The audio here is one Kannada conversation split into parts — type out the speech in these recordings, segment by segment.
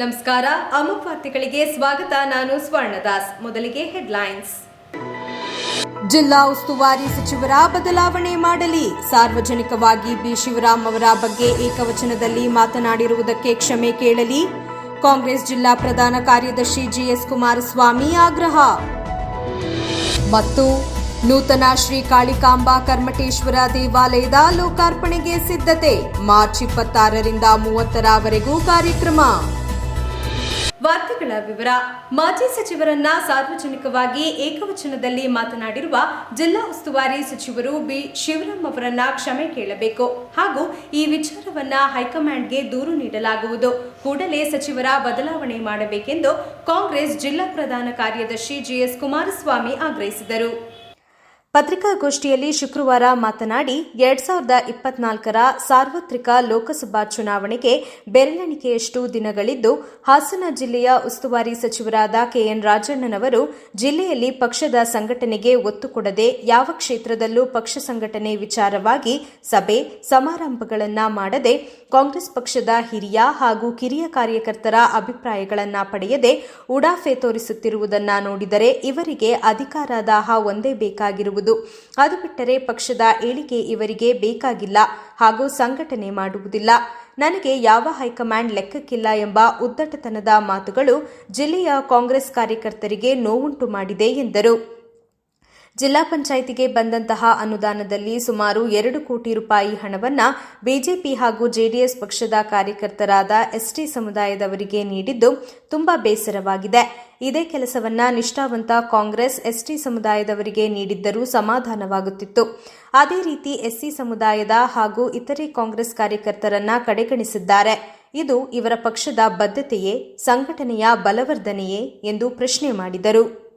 ನಮಸ್ಕಾರ. ಅಮುಕ್ ವಾರ್ತೆಗಳಿಗೆ ಸ್ವಾಗತ. ನಾನು ಸ್ವರ್ಣದಾಸ್. ಮೊದಲಿಗೆ ಹೆಡ್ಲೈನ್ಸ್. ಜಿಲ್ಲಾ ಉಸ್ತುವಾರಿ ಸಚಿವರ ಬದಲಾವಣೆ ಮಾಡಲಿ. ಸಾರ್ವಜನಿಕವಾಗಿ ಬಿ. ಶಿವರಾಮ್ ಅವರ ಬಗ್ಗೆ ಏಕವಚನದಲ್ಲಿ ಮಾತನಾಡಿರುವುದಕ್ಕೆ ಕ್ಷಮೆ ಕೇಳಲಿ. ಕಾಂಗ್ರೆಸ್ ಜಿಲ್ಲಾ ಪ್ರಧಾನ ಕಾರ್ಯದರ್ಶಿ ಜಿಎಸ್ ಕುಮಾರಸ್ವಾಮಿ ಆಗ್ರಹ. ಮತ್ತು ನೂತನ ಶ್ರೀ ಕಾಳಿಕಾಂಬಾ ಕರ್ಮಟೇಶ್ವರ ದೇವಾಲಯದ ಲೋಕಾರ್ಪಣೆಗೆ ಸಿದ್ಧತೆ. ಮಾರ್ಚ್ ಇಪ್ಪತ್ತಾರರಿಂದ ಮೂವತ್ತರವರೆಗೂ ಕಾರ್ಯಕ್ರಮ. ವಾರ್ತೆಗಳ ವಿವರ. ಮಾಜಿ ಸಚಿವರನ್ನ ಸಾರ್ವಜನಿಕವಾಗಿ ಏಕವಚನದಲ್ಲಿ ಮಾತನಾಡಿರುವ ಜಿಲ್ಲಾ ಉಸ್ತುವಾರಿ ಸಚಿವರು ಬಿ. ಶಿವರಾಮ್ ಅವರನ್ನ ಕ್ಷಮೆ ಕೇಳಬೇಕು ಹಾಗೂ ಈ ವಿಚಾರವನ್ನ ಹೈಕಮಾಂಡ್ಗೆ ದೂರು ನೀಡಲಾಗುವುದು. ಕೂಡಲೇ ಸಚಿವರ ಬದಲಾವಣೆ ಮಾಡಬೇಕೆಂದು ಕಾಂಗ್ರೆಸ್ ಜಿಲ್ಲಾ ಪ್ರಧಾನ ಕಾರ್ಯದರ್ಶಿ ಜಿಎಸ್ ಕುಮಾರಸ್ವಾಮಿ ಆಗ್ರಹಿಸಿದರು. ಪತ್ರಿಕಾಗೋಷ್ಠಿಯಲ್ಲಿ ಶುಕ್ರವಾರ ಮಾತನಾಡಿ, ಎರಡ್ ಸಾವಿರದ ಇಪ್ಪತ್ನಾಲ್ಕರ ಸಾರ್ವತ್ರಿಕ ಲೋಕಸಭಾ ಚುನಾವಣೆಗೆ ಬೆರಳೆಣಿಕೆಯಷ್ಟು ದಿನಗಳಿದ್ದು, ಹಾಸನ ಜಿಲ್ಲೆಯ ಉಸ್ತುವಾರಿ ಸಚಿವರಾದ ಕೆಎನ್ ರಾಜಣ್ಣನವರು ಜಿಲ್ಲೆಯಲ್ಲಿ ಪಕ್ಷದ ಸಂಘಟನೆಗೆ ಒತ್ತು ಕೊಡದೆ ಯಾವ ಕ್ಷೇತ್ರದಲ್ಲೂ ಪಕ್ಷ ಸಂಘಟನೆ ವಿಚಾರವಾಗಿ ಸಭೆ, ಸಮಾರಂಭಗಳನ್ನ ಮಾಡದೆ, ಕಾಂಗ್ರೆಸ್ ಪಕ್ಷದ ಹಿರಿಯ ಹಾಗೂ ಕಿರಿಯ ಕಾರ್ಯಕರ್ತರ ಅಭಿಪ್ರಾಯಗಳನ್ನು ಪಡೆಯದೆ ಉಡಾಫೆ ತೋರಿಸುತ್ತಿರುವುದನ್ನ ನೋಡಿದರೆ ಇವರಿಗೆ ಅಧಿಕಾರ ದಾಹ ಒಂದೇ ಅದು ಬಿಟ್ಟರೆ ಪಕ್ಷದ ಏಳಿಗೆ ಇವರಿಗೆ ಬೇಕಾಗಿಲ್ಲ ಹಾಗೂ ಸಂಘಟನೆ ಮಾಡುವುದಿಲ್ಲ. ನನಗೆ ಯಾವ ಹೈಕಮಾಂಡ್ ಲೆಕ್ಕಕ್ಕಿಲ್ಲ ಎಂಬ ಉದ್ದಟತನದ ಮಾತುಗಳು ಜಿಲ್ಲೆಯ ಕಾಂಗ್ರೆಸ್ ಕಾರ್ಯಕರ್ತರಿಗೆ ನೋವುಂಟು ಮಾಡಿದೆ ಎಂದರು. ಜಿಲ್ಲಾ ಪಂಚಾಯಿತಿಗೆ ಬಂದಂತಹ ಅನುದಾನದಲ್ಲಿ ಸುಮಾರು ಎರಡು ಕೋಟಿ ರೂಪಾಯಿ ಹಣವನ್ನು ಬಿಜೆಪಿ ಹಾಗೂ ಜೆಡಿಎಸ್ ಪಕ್ಷದ ಕಾರ್ಯಕರ್ತರಾದ ಎಸ್ಟಿ ಸಮುದಾಯದವರಿಗೆ ನೀಡಿದ್ದು ತುಂಬಾ ಬೇಸರವಾಗಿದೆ. ಇದೇ ಕೆಲಸವನ್ನ ನಿಷ್ಠಾವಂತ ಕಾಂಗ್ರೆಸ್, ಎಸ್ಟಿ ಸಮುದಾಯದವರಿಗೆ ನೀಡಿದ್ದರೂ ಸಮಾಧಾನವಾಗುತ್ತಿತ್ತು. ಅದೇ ರೀತಿ ಎಸ್ಸಿ ಸಮುದಾಯದ ಹಾಗೂ ಇತರೆ ಕಾಂಗ್ರೆಸ್ ಕಾರ್ಯಕರ್ತರನ್ನ ಕಡೆಗಣಿಸಿದ್ದಾರೆ. ಇದು ಇವರ ಪಕ್ಷದ ಬದ್ಧತೆಯೇ, ಸಂಘಟನೆಯ ಬಲವರ್ಧನೆಯೇ ಎಂದು ಪ್ರಶ್ನೆ ಮಾಡಿದರು.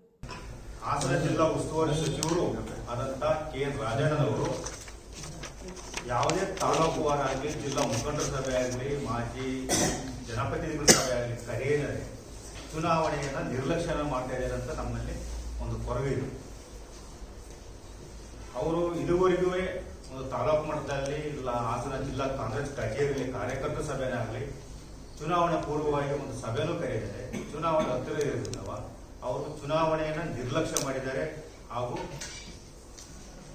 ಹಾಸನ ಜಿಲ್ಲಾ ಉಸ್ತುವಾರಿ ಸಚಿವರು ಆದಂತ ಕೆ ರಾಜಣ್ಣನವರು ಯಾವುದೇ ತಾಲೂಕು ಆಗಲಿ, ಜಿಲ್ಲಾ ಮುಖಂಡರ ಸಭೆ ಆಗಲಿ, ಮಾಜಿ ಜನಪ್ರತಿನಿಧಿಗಳ ಸಭೆ ಆಗಲಿ, ಕರೆಯದೇ ಚುನಾವಣೆಯನ್ನ ನಿರ್ಲಕ್ಷ್ಯ ಮಾಡ್ತಾ ಇದ್ದಾರೆ ಅಂತ ನಮ್ಮಲ್ಲಿ ಒಂದು ಕೊರವೆ ಇದೆ. ಅವರು ಇದುವರೆಗೂ ಒಂದು ತಾಲೂಕು ಮಟ್ಟದಲ್ಲಿ ಇಲ್ಲ, ಹಾಸನ ಜಿಲ್ಲಾ ಕಾಂಗ್ರೆಸ್ ಕಚೇರಿಯಲ್ಲಿ ಕಾರ್ಯಕರ್ತರ ಸಭೆನೇ ಆಗಲಿ, ಚುನಾವಣೆ ಪೂರ್ವವಾಗಿ ಒಂದು ಸಭೆನೂ ಕರೆಯದೆ, ಚುನಾವಣೆ ಹತ್ತಿರ ಇರೋದ್ರಿಂದವ ಅವರು ಚುನಾವಣೆಯನ್ನು ನಿರ್ಲಕ್ಷ್ಯ ಮಾಡಿದ್ದಾರೆ. ಹಾಗೂ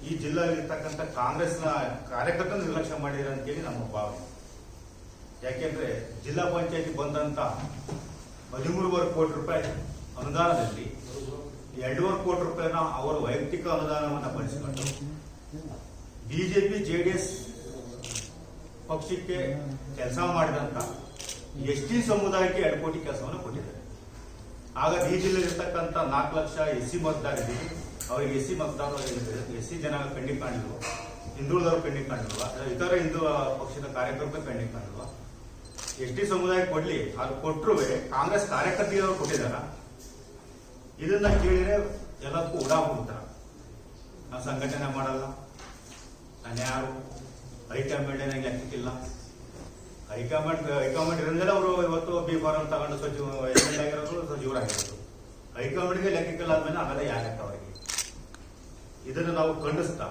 ಈ ಜಿಲ್ಲೆಯಲ್ಲಿರ್ತಕ್ಕಂಥ ಕಾಂಗ್ರೆಸ್ನ ಕಾರ್ಯಕರ್ತರು ನಿರ್ಲಕ್ಷ್ಯ ಮಾಡಿದ್ದಾರೆ ಅಂತೇಳಿ ನಮ್ಮ ಭಾವನೆ. ಯಾಕೆಂದ್ರೆ ಜಿಲ್ಲಾ ಪಂಚಾಯತಿ ಬಂದಂತ ಹದಿಮೂರುವರೆ ಕೋಟಿ ರೂಪಾಯಿ ಅನುದಾನದಲ್ಲಿ ಎರಡೂವರೆ ಕೋಟಿ ರೂಪಾಯಿನ ಅವರ ವೈಯಕ್ತಿಕ ಅನುದಾನವನ್ನು ಬಳಸಿಕೊಂಡು ಬಿಜೆಪಿ ಎಸ್ ಪಕ್ಷಕ್ಕೆ ಕೆಲಸ ಮಾಡಿದಂತ ಎಸ್ ಟಿ ಸಮುದಾಯಕ್ಕೆ ಎರಡು ಕೋಟಿ ಕೆಲಸವನ್ನು ಕೊಟ್ಟಿದ್ದಾರೆ. ಆಗ ಈ ಜಿಲ್ಲೆಯಲ್ಲಿರ್ತಕ್ಕಂಥ ನಾಲ್ಕು ಲಕ್ಷ ಎಸ್ ಸಿ ಮತದಾರರಿಗೆ ಅವರಿಗೆ ಎಸ್ ಸಿ ಮತದಾರರು ಎಸ್ ಸಿ ಜನ ಪೆಂಡಿಂಗ್ ಕಾಣಿಲ್ವ ಹಿಂದುಳಿದವರು ಪೆಂಡಿಂಗ್ ಕಾಣಿಲ್ವ ಇತರ ಹಿಂದೂ ಪಕ್ಷದ ಕಾರ್ಯಕರ್ತರು ಪೆಂಡಿಂಗ್ ಕಾಣಿಲ್ವ ಎಸ್ ಟಿ ಸಮುದಾಯ ಕೊಡ್ಲಿ, ಅದು ಕೊಟ್ಟರು ಕಾಂಗ್ರೆಸ್ ಕಾರ್ಯಕರ್ತರು ಕೊಟ್ಟಿದಾರ. ಇದನ್ನ ಕೇಳಿದ್ರೆ ಎಲ್ಲದಕ್ಕೂ ಉಡಾಬಿಡ್ತಾರ ನಾವು ಸಂಘಟನೆ ಮಾಡಲ್ಲ. ನಾನು ಯಾರು ಹೈಕಮಾಂಡ್ ನಂಗೆ ಹೈಕಮಾಂಡ್ ಹೈಕಮಾಂಡ್ ಇರೋದ್ಮೇಲೆ ಅವರು ಇವತ್ತು ಬಿ ಫಾರಂ ತಗೊಂಡು ಸಚಿವ, ಎಂ ಆಗಿರೋದು. ಸಚಿವರಾಗಿರೋದು ಹೈಕಮಾಂಡ್ಗೆ ಲೆಕ್ಕಕ್ಕಿಲ್ಲ ಆದ್ಮೇಲೆ ಆಮೇಲೆ ಯಾಕೆ ಅವರಿಗೆ? ಇದನ್ನು ನಾವು ಖಂಡಿಸ್ತಾ.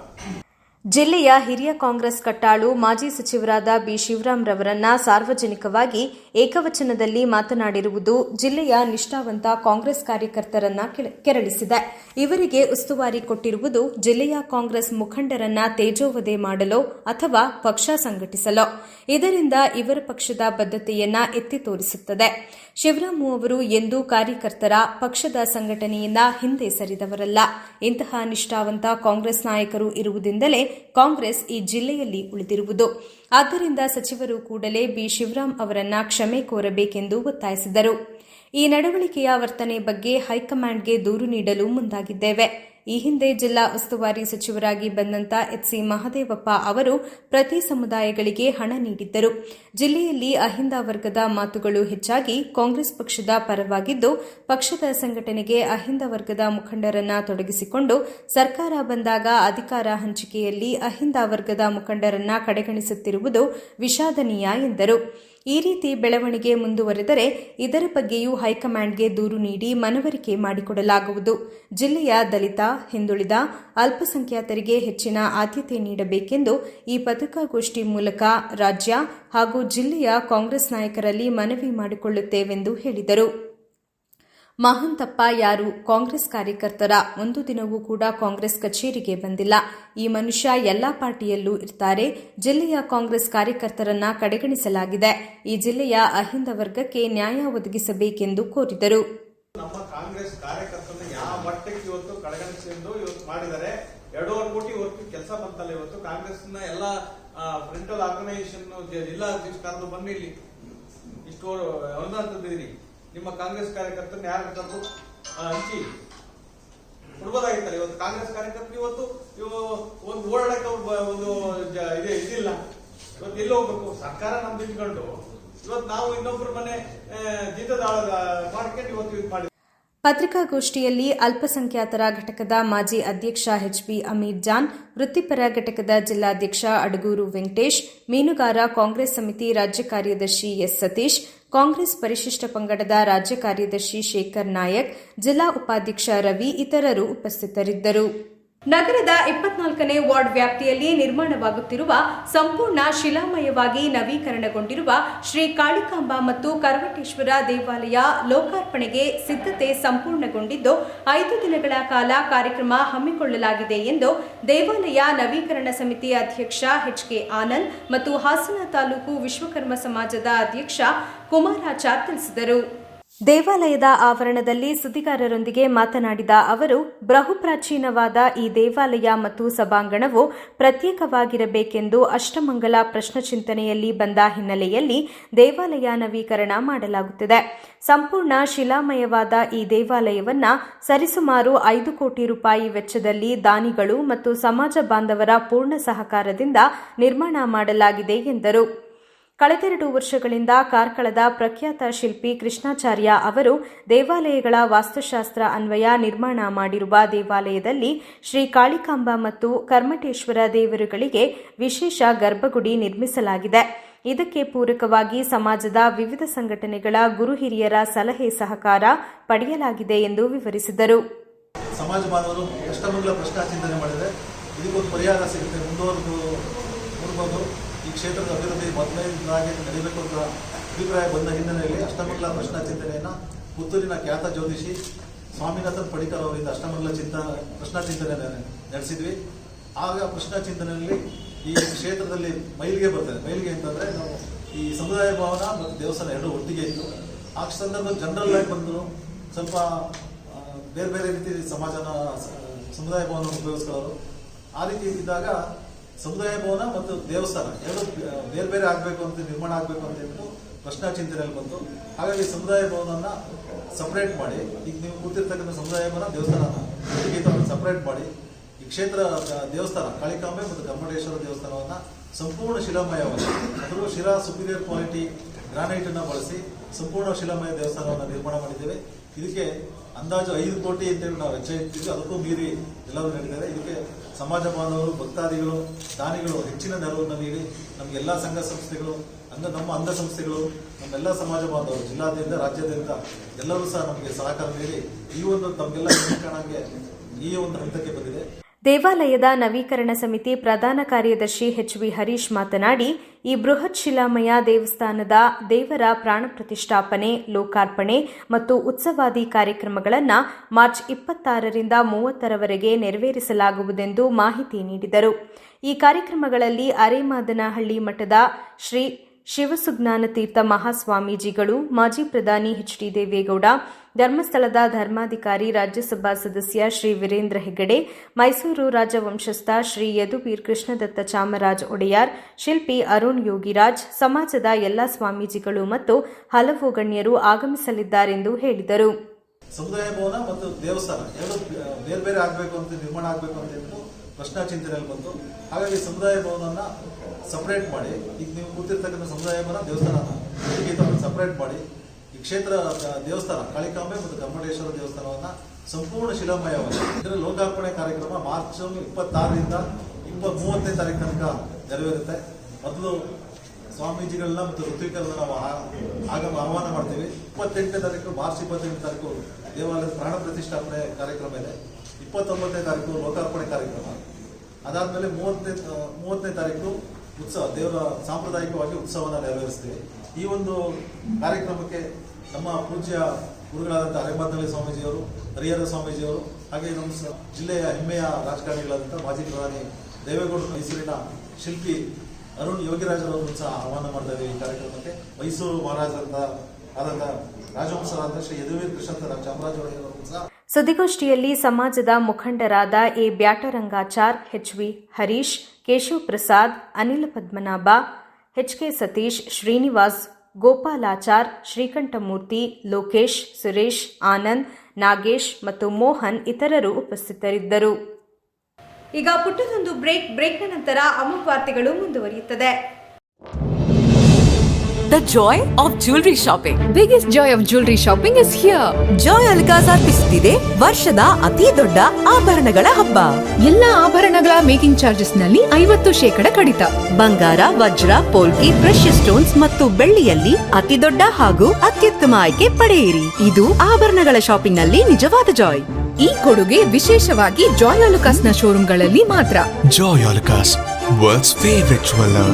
ಜಿಲ್ಲೆಯ ಹಿರಿಯ ಕಾಂಗ್ರೆಸ್ ಕಟ್ಟಾಳು ಮಾಜಿ ಸಚಿವರಾದ ಬಿ ಶಿವರಾಮ್ ರವರನ್ನ ಸಾರ್ವಜನಿಕವಾಗಿ ಏಕವಚನದಲ್ಲಿ ಮಾತನಾಡಿರುವುದು ಜಿಲ್ಲೆಯ ನಿಷ್ಠಾವಂತ ಕಾಂಗ್ರೆಸ್ ಕಾರ್ಯಕರ್ತರನ್ನ ಕೆರಳಿಸಿದೆ. ಇವರಿಗೆ ಉಸ್ತುವಾರಿ ಕೊಟ್ಟಿರುವುದು ಜಿಲ್ಲೆಯ ಕಾಂಗ್ರೆಸ್ ಮುಖಂಡರನ್ನ ತೇಜೋವಧೆ ಮಾಡಲು ಅಥವಾ ಪಕ್ಷ ಸಂಘಟಿಸಲು. ಇದರಿಂದ ಇವರ ಪಕ್ಷದ ಬದ್ಧತೆಯನ್ನ ಎತ್ತಿ ತೋರಿಸುತ್ತದೆ. ಶಿವರಾಮು ಅವರು ಎಂದೂ ಕಾರ್ಯಕರ್ತರ ಪಕ್ಷದ ಸಂಘಟನೆಯಿಂದ ಹಿಂದೆ ಸರಿದವರಲ್ಲ. ಇಂತಹ ನಿಷ್ಠಾವಂತ ಕಾಂಗ್ರೆಸ್ ನಾಯಕರು ಇರುವುದರಿಂದಲೇ ಕಾಂಗ್ರೆಸ್ ಈ ಜಿಲ್ಲೆಯಲ್ಲಿ ಉಳಿದಿರುವುದು. ಆದ್ದರಿಂದ ಸಚಿವರು ಕೂಡಲೇ ಬಿ. ಶಿವರಾಮ್ ಅವರನ್ನ ಕ್ಷಮೆ ಕೋರಬೇಕೆಂದು ಒತ್ತಾಯಿಸಿದರು. ಈ ನಡವಳಿಕೆಯ ವರ್ತನೆ ಬಗ್ಗೆ ಹೈಕಮಾಂಡ್ಗೆ ದೂರು ನೀಡಲು ಮುಂದಾಗಿದ್ದೇವೆ. ಈ ಹಿಂದೆ ಜಿಲ್ಲಾ ಉಸ್ತುವಾರಿ ಸಚಿವರಾಗಿ ಬಂದಂತ ಎಚ್ಸಿ ಮಹದೇವಪ್ಪ ಅವರು ಪ್ರತಿ ಸಮುದಾಯಗಳಿಗೆ ಹಣ ನೀಡಿದ್ದರು. ಜಿಲ್ಲೆಯಲ್ಲಿ ಅಹಿಂದ ವರ್ಗದ ಮಾತುಗಳು ಹೆಚ್ಚಾಗಿ ಕಾಂಗ್ರೆಸ್ ಪಕ್ಷದ ಪರವಾಗಿದ್ದು, ಪಕ್ಷದ ಸಂಘಟನೆಗೆ ಅಹಿಂದ ವರ್ಗದ ಮುಖಂಡರನ್ನ ತೊಡಗಿಸಿಕೊಂಡು ಸರ್ಕಾರ ಬಂದಾಗ ಅಧಿಕಾರ ಹಂಚಿಕೆಯಲ್ಲಿ ಅಹಿಂದ ವರ್ಗದ ಮುಖಂಡರನ್ನ ಕಡೆಗಣಿಸುತ್ತಿರುವುದು ವಿಷಾದನೀಯ ಎಂದರು. ಈ ರೀತಿ ಬೆಳವಣಿಗೆ ಮುಂದುವರೆದರೆ ಇದರ ಬಗ್ಗೆಯೂ ಹೈಕಮಾಂಡ್ಗೆ ದೂರು ನೀಡಿ ಮನವರಿಕೆ ಮಾಡಿಕೊಡಲಾಗುವುದು. ಜಿಲ್ಲೆಯ ದಲಿತ, ಹಿಂದುಳಿದ, ಅಲ್ಪಸಂಖ್ಯಾತರಿಗೆ ಹೆಚ್ಚಿನ ಆದ್ಯತೆ ನೀಡಬೇಕೆಂದು ಈ ಪತ್ರಿಕಾಗೋಷ್ಠಿ ಮೂಲಕ ರಾಜ್ಯ ಹಾಗೂ ಜಿಲ್ಲೆಯ ಕಾಂಗ್ರೆಸ್ ನಾಯಕರಲ್ಲಿ ಮನವಿ ಮಾಡಿಕೊಳ್ಳುತ್ತೇವೆಂದು ಹೇಳಿದರು. ಮಹಾಂತಪ್ಪ ಯಾರು? ಕಾಂಗ್ರೆಸ್ ಕಾರ್ಯಕರ್ತರ ಒಂದು ದಿನವೂ ಕೂಡ ಕಾಂಗ್ರೆಸ್ ಕಚೇರಿಗೆ ಬಂದಿಲ್ಲ. ಈ ಮನುಷ್ಯ ಎಲ್ಲಾ ಪಾರ್ಟಿಯಲ್ಲೂ ಇರ್ತಾರೆ. ಜಿಲ್ಲೆಯ ಕಾಂಗ್ರೆಸ್ ಕಾರ್ಯಕರ್ತರನ್ನ ಕಡೆಗಣಿಸಲಾಗಿದೆ. ಈ ಜಿಲ್ಲೆಯ ಅಹಿಂದ ವರ್ಗಕ್ಕೆ ನ್ಯಾಯ ಒದಗಿಸಬೇಕೆಂದು ಕೋರಿದರು. ನಮ್ಮ ಕಾಂಗ್ರೆಸ್ ಕಾರ್ಯಕರ್ತರನ್ನ ಯಾವ ಮಟ್ಟಕ್ಕೆ ಇವತ್ತು ಕಡೆಗಣಿಸಿದ್ದು ಇವತ್ತು ಮಾಡಿದರೆ ಎರಡೂವರೆ ಕೋಟಿ ಇವತ್ತು ಕೆಲಸ ಬಂತಲ್ಲ ಇವತ್ತು. ಕಾಂಗ್ರೆಸ್ನ ಎಲ್ಲ ಫ್ರಂಟಲ್ ಆರ್ಗನೈಸೇಷನ್ ಜಿಲ್ಲಾ ಅಧ್ಯಕ್ಷ ಕರೆದು ಬನ್ನಿ ಇಲ್ಲಿ ಇಷ್ಟು ಅನುದಾನ ತಂದಿದ್ದೀರಿ ನಿಮ್ಮ ಕಾಂಗ್ರೆಸ್ ಕಾರ್ಯಕರ್ತರನ್ನ ಯಾರು ತಂದು ಹಂಚಿ? ಕೊಡ್ಬೋದಾಗಿತ್ತಲ್ಲ? ಇವತ್ತು ಕಾಂಗ್ರೆಸ್ ಕಾರ್ಯಕರ್ತರು ಇವತ್ತು ಇವು ಒಂದು ಓಡಾಡಕ್ಕೆ ಒಂದು ಇದೇ ಇದೆ, ಇದಿಲ್ಲ. ಇವತ್ತು ಎಲ್ಲಿ ಹೋಗ್ಬೇಕು. ಸರ್ಕಾರ ನಮ್ದು ಇಟ್ಕೊಂಡು ಇವತ್ತು ನಾವು ಇನ್ನೊಬ್ಬರ ಮನೆ ಜೀತದಾಳ ಮಾಡ್ಕೊಂಡು ಇವತ್ತು ಇದು ಮಾಡಿ ಪತ್ರಿಕಾಗೋಷ್ಠಿಯಲ್ಲಿ ಅಲ್ಪಸಂಖ್ಯಾತರ ಘಟಕದ ಮಾಜಿ ಅಧ್ಯಕ್ಷ ಎಚ್ಬಿ ಅಮೀರ್ ಜಾನ್, ವೃತ್ತಿಪರ ಘಟಕದ ಜಿಲ್ಲಾಧ್ಯಕ್ಷ ಅಡಗೂರು ವೆಂಕಟೇಶ್, ಮೀನುಗಾರ ಕಾಂಗ್ರೆಸ್ ಸಮಿತಿ ರಾಜ್ಯ ಕಾರ್ಯದರ್ಶಿ ಎಸ್ ಸತೀಶ್, ಕಾಂಗ್ರೆಸ್ ಪರಿಶಿಷ್ಟ ಪಂಗಡದ ರಾಜ್ಯ ಕಾರ್ಯದರ್ಶಿ ಶೇಖರ್ ನಾಯಕ್, ಜಿಲ್ಲಾ ಉಪಾಧ್ಯಕ್ಷ ರವಿ, ಇತರರು ಉಪಸ್ಥಿತರಿದ್ದರು. ನಗರದ ಇಪ್ಪತ್ನಾಲ್ಕನೇ ವಾರ್ಡ್ ವ್ಯಾಪ್ತಿಯಲ್ಲಿ ನಿರ್ಮಾಣವಾಗುತ್ತಿರುವ ಸಂಪೂರ್ಣ ಶಿಲಾಮಯವಾಗಿ ನವೀಕರಣಗೊಂಡಿರುವ ಶ್ರೀ ಕಾಳಿಕಾಂಬ ಮತ್ತು ಕರವಟೇಶ್ವರ ದೇವಾಲಯ ಲೋಕಾರ್ಪಣೆಗೆ ಸಿದ್ಧತೆ ಸಂಪೂರ್ಣಗೊಂಡಿದ್ದು, ಐದು ದಿನಗಳ ಕಾಲ ಕಾರ್ಯಕ್ರಮ ಹಮ್ಮಿಕೊಳ್ಳಲಾಗಿದೆ ಎಂದು ದೇವಾಲಯ ನವೀಕರಣ ಸಮಿತಿ ಅಧ್ಯಕ್ಷ ಎಚ್ಕೆ ಆನಂದ್ ಮತ್ತು ಹಾಸನ ತಾಲೂಕು ವಿಶ್ವಕರ್ಮ ಸಮಾಜದ ಅಧ್ಯಕ್ಷ ಕುಮಾರಾಚಾರ್ ತಿಳಿಸಿದರು. ದೇವಾಲಯದ ಆವರಣದಲ್ಲಿ ಸುದ್ದಿಗಾರರೊಂದಿಗೆ ಮಾತನಾಡಿದ ಅವರು ಬಹುಪ್ರಾಚೀನವಾದ ಈ ದೇವಾಲಯ ಮತ್ತು ಸಭಾಂಗಣವು ಪ್ರತ್ಯೇಕವಾಗಿರಬೇಕೆಂದು ಅಷ್ಟಮಂಗಲ ಪ್ರಶ್ನಚಿಂತನೆಯಲ್ಲಿ ಬಂದ ಹಿನ್ನೆಲೆಯಲ್ಲಿ ದೇವಾಲಯ ನವೀಕರಣ ಮಾಡಲಾಗುತ್ತಿದೆ. ಸಂಪೂರ್ಣ ಶಿಲಾಮಯವಾದ ಈ ದೇವಾಲಯವನ್ನ ಸರಿಸುಮಾರು ಐದು ಕೋಟಿ ರೂಪಾಯಿ ವೆಚ್ಚದಲ್ಲಿ ದಾನಿಗಳು ಮತ್ತು ಸಮಾಜ ಬಾಂಧವರ ಪೂರ್ಣ ಸಹಕಾರದಿಂದ ನಿರ್ಮಾಣ ಮಾಡಲಾಗಿದೆ ಎಂದರು. ಕಳೆದೆರಡು ವರ್ಷಗಳಿಂದ ಕಾರ್ಕಳದ ಪ್ರಖ್ಯಾತ ಶಿಲ್ಪಿ ಕೃಷ್ಣಾಚಾರ್ಯ ಅವರು ದೇವಾಲಯಗಳ ವಾಸ್ತುಶಾಸ್ತ್ರ ಅನ್ವಯ ನಿರ್ಮಾಣ ಮಾಡಿರುವ ದೇವಾಲಯದಲ್ಲಿ ಶ್ರೀ ಕಾಳಿಕಾಂಬ ಮತ್ತು ಕರ್ಮಟೇಶ್ವರ ದೇವರುಗಳಿಗೆ ವಿಶೇಷ ಗರ್ಭಗುಡಿ ನಿರ್ಮಿಸಲಾಗಿದೆ. ಇದಕ್ಕೆ ಪೂರಕವಾಗಿ ಸಮಾಜದ ವಿವಿಧ ಸಂಘಟನೆಗಳ ಗುರು ಹಿರಿಯರ ಸಲಹೆ ಸಹಕಾರ ಪಡೆಯಲಾಗಿದೆ ಎಂದು ವಿವರಿಸಿದರು. ಸಮಾಜ ಬಾಂಧವರು ಎಷ್ಟೊಂದು ಪ್ರಶ್ನಾ ಚಿಂತನೆ ಮಾಡಿದರೆ ಇದಕ್ಕೊಂದು ಪರಿಹಾರ ಸಿಗುತ್ತೆ. ಮುಂದುವರೆದು ಕ್ಷೇತ್ರದ ಅಭಿವೃದ್ಧಿ ಮೊದಲನೇದಾಗಿ ನಡೀಬೇಕು ಅಂತ ಅಭಿಪ್ರಾಯ ಬಂದ ಹಿನ್ನೆಲೆಯಲ್ಲಿ ಅಷ್ಟಮಂಗಲ ಪ್ರಶ್ನ ಚಿಂತನೆಯನ್ನು ಪುತ್ತೂರಿನ ಖ್ಯಾತ ಜ್ಯೋತಿಷಿ ಸ್ವಾಮಿನಾಥನ್ ಪಡಿಕರ್ ಅವರಿಂದ ಅಷ್ಟಮಂಗಲ ಚಿಂತ ಪ್ರಶ್ನಾ ಚಿಂತನೆ ನಡೆಸಿದ್ವಿ. ಆಗ ಪ್ರಶ್ನಾ ಚಿಂತನೆಯಲ್ಲಿ ಈ ಕ್ಷೇತ್ರದಲ್ಲಿ ಮೈಲಿಗೆ ಬರ್ತದೆ. ಮೈಲಿಗೆ ಅಂತಂದ್ರೆ ನಾವು ಈ ಸಮುದಾಯ ಭವನ ಮತ್ತು ದೇವಸ್ಥಾನ ಎರಡು ಒಟ್ಟಿಗೆ ಇತ್ತು. ಆ ಸಂದರ್ಭದಲ್ಲಿ ಜನರಲ್ ಆಗಿ ಬಂದರು ಸ್ವಲ್ಪ ಬೇರೆ ಬೇರೆ ರೀತಿ ಸಮಾಜನ ಸಮುದಾಯ ಭವನ ಉಪಯೋಗಿಸ್ಕೊಳ್ಳೋರು. ಆ ರೀತಿ ಇದ್ದಾಗ ಸಮುದಾಯ ಭವನ ಮತ್ತು ದೇವಸ್ಥಾನ, ಎರಡು ಬೇರೆ ಬೇರೆ ಆಗಬೇಕು ಅಂತ, ನಿರ್ಮಾಣ ಆಗಬೇಕು ಅಂತ ಹೇಳ್ಬಿಟ್ಟು ಪ್ರಶ್ನಾ ಚಿಂತನೆಯಲ್ಲಿ ಬಂತು. ಹಾಗಾಗಿ ಸಮುದಾಯ ಭವನನ್ನು ಸಪ್ರೇಟ್ ಮಾಡಿ, ಈಗ ನೀವು ಕೂತಿರ್ತಕ್ಕಂಥ ಸಮುದಾಯ ಭವನ ದೇವಸ್ಥಾನನ ಸಪ್ರೇಟ್ ಮಾಡಿ, ಈ ಕ್ಷೇತ್ರ ದೇವಸ್ಥಾನ, ಕಾಳಿಕಾಂಬೆ ಮತ್ತು ಕರ್ಮಟೇಶ್ವರ ದೇವಸ್ಥಾನವನ್ನು ಸಂಪೂರ್ಣ ಶಿಲಾಮಯವಾಗಿ ಅದರಲ್ಲೂ ಶಿಲಾ ಸುಪೀರಿಯರ್ ಕ್ವಾಲಿಟಿ ಗ್ರಾನೈಟನ್ನು ಬಳಸಿ ಸಂಪೂರ್ಣ ಶಿಲಾಮಯ ದೇವಸ್ಥಾನವನ್ನು ನಿರ್ಮಾಣ ಮಾಡಿದ್ದೇವೆ. ಇದಕ್ಕೆ ಅಂದಾಜು ಐದು ಕೋಟಿ ಅಂತೇಳಿ ನಾವು ವೆಚ್ಚ ಅದಕ್ಕೂ ಮೀರಿ ಎಲ್ಲರೂ ನೀಡಿದ್ದಾರೆ ಇದಕ್ಕೆ ಸಮಾಜ ಬಾಂಧವರು, ಭಕ್ತಾದಿಗಳು, ದಾನಿಗಳು ಹೆಚ್ಚಿನ ನೆರವನ್ನು ನೀಡಿ ನಮಗೆಲ್ಲ ಸಂಘ ಸಂಸ್ಥೆಗಳು, ಅಂಗ ನಮ್ಮ ಅಂಧ ಸಂಸ್ಥೆಗಳು, ನಮ್ಮೆಲ್ಲ ಸಮಾಜ ಬಾಂಧವರು, ಜಿಲ್ಲಾದ್ಯಂತ, ರಾಜ್ಯಾದ್ಯಂತ ಎಲ್ಲರೂ ಸಹ ನಮಗೆ ಸಹಕಾರ ನೀಡಿ ಈ ಒಂದು ತಮಗೆಲ್ಲ ಕಾಣಂಗೆ ಈ ಒಂದು ಹಂತಕ್ಕೆ ಬಂದಿದೆ. ದೇವಾಲಯದ ನವೀಕರಣ ಸಮಿತಿ ಪ್ರಧಾನ ಕಾರ್ಯದರ್ಶಿ ಎಚ್ವಿ ಹರೀಶ್ ಮಾತನಾಡಿ, ಈ ಬೃಹತ್ ಶಿಲಾಮಯ ದೇವಸ್ಥಾನದ ದೇವರ ಪ್ರಾಣ ಪ್ರತಿಷ್ಠಾಪನೆ, ಲೋಕಾರ್ಪಣೆ ಮತ್ತು ಉತ್ಸವಾದಿ ಕಾರ್ಯಕ್ರಮಗಳನ್ನು ಮಾರ್ಚ್ ಇಪ್ಪತ್ತಾರರಿಂದ ಮೂವತ್ತರವರೆಗೆ ನೆರವೇರಿಸಲಾಗುವುದೆಂದು ಮಾಹಿತಿ ನೀಡಿದರು. ಈ ಕಾರ್ಯಕ್ರಮಗಳಲ್ಲಿ ಅರೇಮಾದನಹಳ್ಳಿ ಮಠದ ಶ್ರೀ ಶಿವಸುಜ್ಞಾನ ತೀರ್ಥ ಮಹಾಸ್ವಾಮೀಜಿಗಳು, ಮಾಜಿ ಪ್ರಧಾನಿ ಎಚ್ ಡಿ ದೇವೇಗೌಡ, ಧರ್ಮಸ್ಥಳದ ಧರ್ಮಾಧಿಕಾರಿ, ರಾಜ್ಯಸಭಾ ಸದಸ್ಯ ಶ್ರೀ ವೀರೇಂದ್ರ ಹೆಗ್ಗಡೆ, ಮೈಸೂರು ರಾಜವಂಶಸ್ಥ ಶ್ರೀ ಯದುವೀರ್ ಕೃಷ್ಣದತ್ತ ಚಾಮರಾಜ್ ಒಡೆಯಾರ್, ಶಿಲ್ಪಿ ಅರುಣ್ ಯೋಗಿರಾಜ್, ಸಮಾಜದ ಎಲ್ಲ ಸ್ವಾಮೀಜಿಗಳು ಮತ್ತು ಹಲವು ಗಣ್ಯರು ಆಗಮಿಸಲಿದ್ದಾರೆಂದು ಹೇಳಿದರು. ಸಮುದಾಯ ಭವನ ಮತ್ತು ದೇವಸ್ಥಾನ ಎರಡು ಬೇರೆ ಬೇರೆ ಆಗಬೇಕು ಅಂತ ನಿರ್ಮಾಣ ಆಗಬೇಕು ಅಂತ ಪ್ರಶ್ನಾ ಚಿಂತನೆಯಲ್ಲಿ ಬಂತು. ಹಾಗಾಗಿ ಸಮುದಾಯ ಭವನನ್ನ ಸಪರೇಟ್ ಮಾಡಿ ಈಗ ನೀವು ಕೂತಿರ್ತಕ್ಕಂಥ ಸಮುದಾಯ ದೇವಸ್ಥಾನ ಒಟ್ಟಿಗೆ ಸಪರೇಟ್ ಮಾಡಿ ಈ ಕ್ಷೇತ್ರ, ದೇವಸ್ಥಾನ, ಕಾಳಿಕಾಂಬೆ ಮತ್ತು ಗಮ್ಮಟೇಶ್ವರ ದೇವಸ್ಥಾನವನ್ನ ಸಂಪೂರ್ಣ ಶಿಲಾಮಯವಾಗಿ ಇದರ ಲೋಕಾರ್ಪಣೆ ಕಾರ್ಯಕ್ರಮ ಮಾರ್ಚ್ ಇಪ್ಪತ್ತಾರರಿಂದ ಇಪ್ಪತ್ತ್ ಮೂವತ್ತನೇ ತಾರೀಕು ತನಕ ನೆರವೇರುತ್ತೆ. ಮೊದಲು ಸ್ವಾಮೀಜಿಗಳನ್ನ ಮತ್ತು ಋತ್ವಿಕರನ್ನ ನಾವು ಆಗಮ ಆಹ್ವಾನ ಮಾಡ್ತೀವಿ. ಇಪ್ಪತ್ತೆಂಟನೇ ತಾರೀಕು, ಮಾರ್ಚ್ ಇಪ್ಪತ್ತೆಂಟನೇ ತಾರೀಕು ದೇವಾಲಯದ ಪ್ರಾಣ ಪ್ರತಿಷ್ಠಾಪನೆ ಕಾರ್ಯಕ್ರಮ ಇದೆ. ಇಪ್ಪತ್ತೊಂಬತ್ತನೇ ತಾರೀಕು ಲೋಕಾರ್ಪಣೆ ಕಾರ್ಯಕ್ರಮ. ಅದಾದಮೇಲೆ ಮೂವತ್ತನೇ ಮೂವತ್ತನೇ ತಾರೀಕು ಉತ್ಸವ, ದೇವರ ಸಾಂಪ್ರದಾಯಿಕವಾಗಿ ಉತ್ಸವನ ನೆರವೇರಿಸ್ತೀವಿ. ಈ ಒಂದು ಕಾರ್ಯಕ್ರಮಕ್ಕೆ ನಮ್ಮ ಪೂಜ್ಯ ಗುರುಗಳಾದಂಥ ಅರೆಮದ್ದಳ್ಳಿ ಸ್ವಾಮೀಜಿಯವರು, ಹರಿಹರ ಸ್ವಾಮೀಜಿಯವರು, ಹಾಗೆ ನಮ್ಮ ಜಿಲ್ಲೆಯ ಹೆಮ್ಮೆಯ ರಾಜಕಾರಣಿಗಳಾದಂಥ ಮಾಜಿ ಪ್ರಧಾನಿ ದೇವೇಗೌಡರು ಮೈಸೂರಿನ ಶಿಲ್ಪಿ ಅರುಣ್ ಯೋಗಿರಾಜರವರು ಸಹ ಆಹ್ವಾನ ಮಾಡ್ತಾ ಇದ್ದೀವಿ ಈ ಕಾರ್ಯಕ್ರಮಕ್ಕೆ. ಮೈಸೂರು ಮಹಾರಾಜರಂತ ಆದಂತಹ ರಾಜವಂಶರಾದ ಶ್ರೀ ಯದುವೀರ್ ಕೃಷ್ಣಂತ ಚಾಮರಾಜ ಸಹ ಸುದ್ದಿಗೋಷ್ಠಿಯಲ್ಲಿ ಸಮಾಜದ ಮುಖಂಡರಾದ A Bhatarangachar, H V Harish Keshav Prasad, Anila Padmanabha H K Satish, Srinivas, Gopalachar, Srikanthamurthy, Lokesh, Suresh, Anand, Nagesh ಮತ್ತು ಮೋಹನ್ ಇತರರು ಉಪಸ್ಥಿತರಿದ್ದರು. ಈಗ ಪುಟ್ಟದೊಂದು ಬ್ರೇಕ್, ಬ್ರೇಕ್ನ ನಂತರ ಅಮುಕ್ ವಾರ್ತೆಗಳು ಮುಂದುವರಿಯುತ್ತದೆ. The joy of jewelry shopping. biggest joy of jewelry shopping is here. Joy Alkas ಅರ್ಪಿಸುತ್ತಿದೆ ವರ್ಷದ ಅತಿ ದೊಡ್ಡ ಆಭರಣಗಳ ಹಬ್ಬ ಎಲ್ಲ ಆಭರಣಗಳ ಮೇಕಿಂಗ್ ಚಾರ್ಜಸ್ನಲ್ಲಿ ಐವತ್ತು ಶೇಕಡ ಕಡಿತ ಬಂಗಾರ ವಜ್ರ ಪೋಲ್ಕಿ ಪ್ರೆಷಸ್ ಸ್ಟೋನ್ಸ್ ಮತ್ತು ಬೆಳ್ಳಿಯಲ್ಲಿ ಅತಿ ದೊಡ್ಡ ಹಾಗೂ ಅತ್ಯುತ್ತಮ ಆಯ್ಕೆ ಪಡೆಯಿರಿ ಇದು ಆಭರಣಗಳ ಶಾಪಿಂಗ್ನಲ್ಲಿ ನಿಜವಾದ ಜಾಯ್ ಈ ಕೊಡುಗೆ ವಿಶೇಷವಾಗಿ ಜಾಯ್ ಅಲುಕಾಸ್ನ ಶೋರೂಮ್ಗಳಲ್ಲಿ ಮಾತ್ರ Joy Alucas, world's favorite jeweler.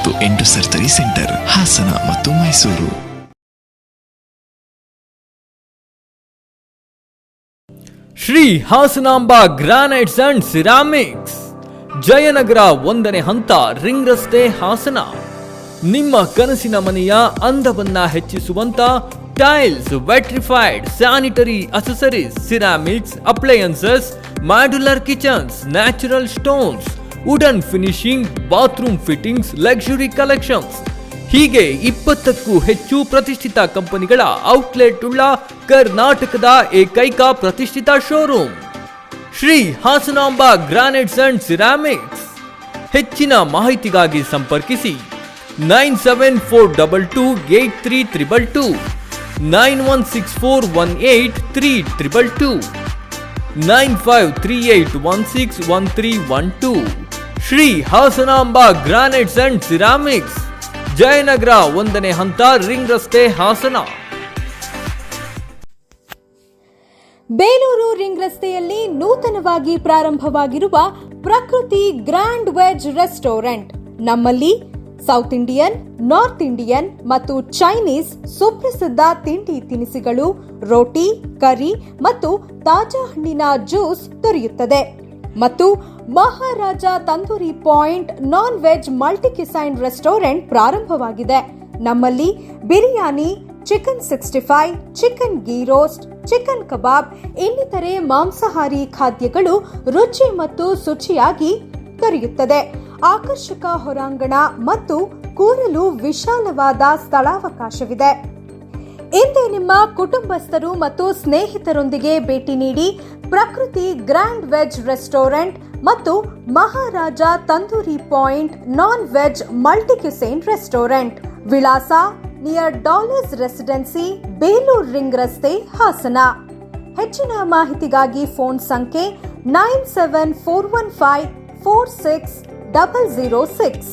ಮತ್ತು ಎಂಟು ಸರ್ಜರಿ ಸೆಂಟರ್, ಹಾಸನ ಮತ್ತು Mysuru. Shri Hasanamba granites and ceramics. Jayanagara ಒಂದನೇ ಹಂತ, ರಿಂಗ್ ರಸ್ತೆ, ಹಾಸನ. ನಿಮ್ಮ ಕನಸಿನ ಮನೆಯ ಅಂದವನ್ನ ಹೆಚ್ಚಿಸುವಂತ tiles, vitrified, sanitary accessories, ceramics, appliances, modular kitchens, natural stones wooden finishing, bathroom fittings, luxury collections. ಹೀಗೆ ಇಪ್ಪತ್ತಕ್ಕೂ ಹೆಚ್ಚು ಪ್ರತಿಷ್ಠಿತ ಕಂಪನಿಗಳ ಔಟ್ಲೆಟ್ ಉಳ್ಳ ಕರ್ನಾಟಕದ ಏಕೈಕ ಪ್ರತಿಷ್ಠಿತ showroom. Shri Hasanamba granites and ceramics. ಹೆಚ್ಚಿನ ಮಾಹಿತಿಗಾಗಿ ಸಂಪರ್ಕಿಸಿ nine seven four double two eight three triple two, nine one six four one eight three triple two, nine five three eight one six one three one two. Shri Hasanamba granites and ceramics, Jayanagar ಒಂದನೇ ಹಂತ ರಿಂಗ್ ರಸ್ತೆ ಹಾಸನ. ಬೇಲೂರು ರಿಂಗ್ ರಸ್ತೆಯಲ್ಲಿ ನೂತನವಾಗಿ ಪ್ರಾರಂಭವಾಗಿರುವ ಪ್ರಕೃತಿ ಗ್ರ್ಯಾಂಡ್ ವೆಜ್ ರೆಸ್ಟೋರೆಂಟ್. ನಮ್ಮಲ್ಲಿ ಸೌತ್ ಇಂಡಿಯನ್, ನಾರ್ತ್ ಇಂಡಿಯನ್ ಮತ್ತು ಚೈನೀಸ್ ಸುಪ್ರಸಿದ್ಧ ತಿಂಡಿ ತಿನಿಸುಗಳು, ರೋಟಿ, ಕರಿ ಮತ್ತು ತಾಜಾ ಹಣ್ಣಿನ ಜ್ಯೂಸ್ ದೊರೆಯುತ್ತದೆ. ಮತ್ತು Maharaja tandoori point non veg multi cuisine restaurant ಪ್ರಾರಂಭವಾಗಿದೆ. ನಮ್ಮಲ್ಲಿ biryani, chicken sixty five, chicken ghee roast, chicken kebab, ಇನ್ನಿತರೆ ಮಾಂಸಾಹಾರಿ ಖಾದ್ಯಗಳು ರುಚಿ ಮತ್ತು ಶುಚಿಯಾಗಿ ದೊರೆಯುತ್ತದೆ. ಆಕರ್ಷಕ ಹೊರಾಂಗಣ ಮತ್ತು ಕೂರಲು ವಿಶಾಲವಾದ ಸ್ಥಳಾವಕಾಶವಿದೆ. ಇಂದೇ ನಿಮ್ಮ ಕುಟುಂಬಸ್ಥರು ಮತ್ತು ಸ್ನೇಹಿತರೊಂದಿಗೆ ಭೇಟಿ ನೀಡಿ ಪ್ರಕೃತಿ ಗ್ರ್ಯಾಂಡ್ ವೆಜ್ ರೆಸ್ಟೋರೆಂಟ್ ಮತ್ತು Maharaja tandoori point non veg multi cuisine restaurant, ವಿಳಾಸ near dollars residency, Belur ring ರಸ್ತೆ, ಹಾಸನ. ಹೆಚ್ಚಿನ ಮಾಹಿತಿಗಾಗಿ ಫೋನ್ ಸಂಖ್ಯೆ nine seven four one five four six double zero six.